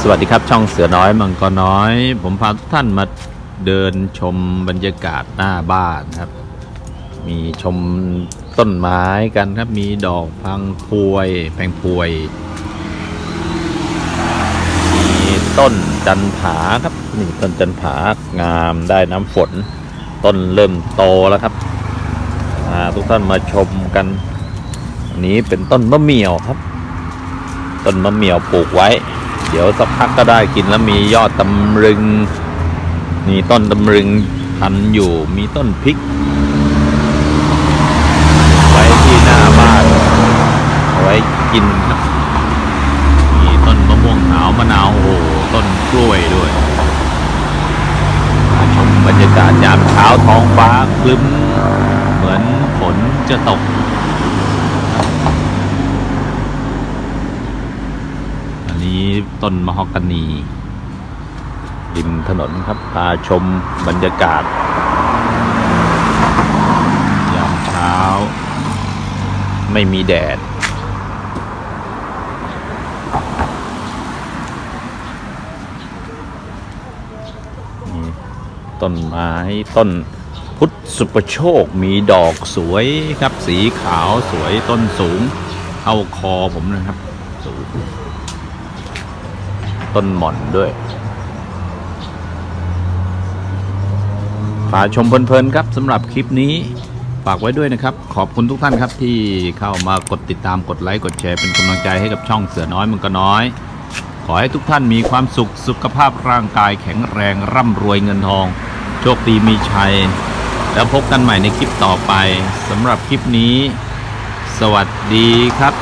สวัสดีครับช่องเสือน้อยมังกรน้อย ผมพาทุกท่านมาเดินชมบรรยากาศหน้าบ้านครับ มีชมต้นไม้กันครับมีดอกพังพวยแพงพวย มีต้นจันผาครับนี่ต้นจันผางามได้น้ำฝน ต้นเริ่มโตแล้วครับอ่าทุกท่านมาชมกันอันนี้เป็นต้นมะเมี่ยวครับ ต้นมะเมี่ยวปลูกไว้ เดี๋ยวสักพักก็ได้กินแล้วมียอดตำลึง มีต้นตำลึงพันอยู่มีต้นพริก ไว้ที่หน้าบ้านเอาไว้กินครับมีต้นมะม่วงหาวมะนาวโอ้ต้นกล้วยด้วยชมบรรยากาศยามเช้าท้องฟ้าคลึ้ม เหมือนฝนจะตก นี้ต้นมะฮอกกานีริมถนนครับพาชมบรรยากาศ ยามเช้า ไม่มีแดด ต้นไม้ต้นพุทธสุปโชคมีดอกสวยครับ สีขาวสวยต้นสูงเท่าคอผมนะครับสูง ต้นหม่อนด้วยฝากชมเพลินๆครับสำหรับคลิปนี้ฝากไว้ด้วยนะครับ ขอบคุณทุกท่านครับที่เข้ามากดติดตามกดไลค์กดแชร์เป็นกำลังใจให้กับช่องเสือน้อยมันก็น้อย ขอให้ทุกท่านมีความสุขสุขภาพร่างกายแข็งแรงร่ำรวยเงินทอง โชคดีมีชัย แล้วพบกันใหม่ในคลิปต่อไปสำหรับคลิปนี้ สวัสดีครับ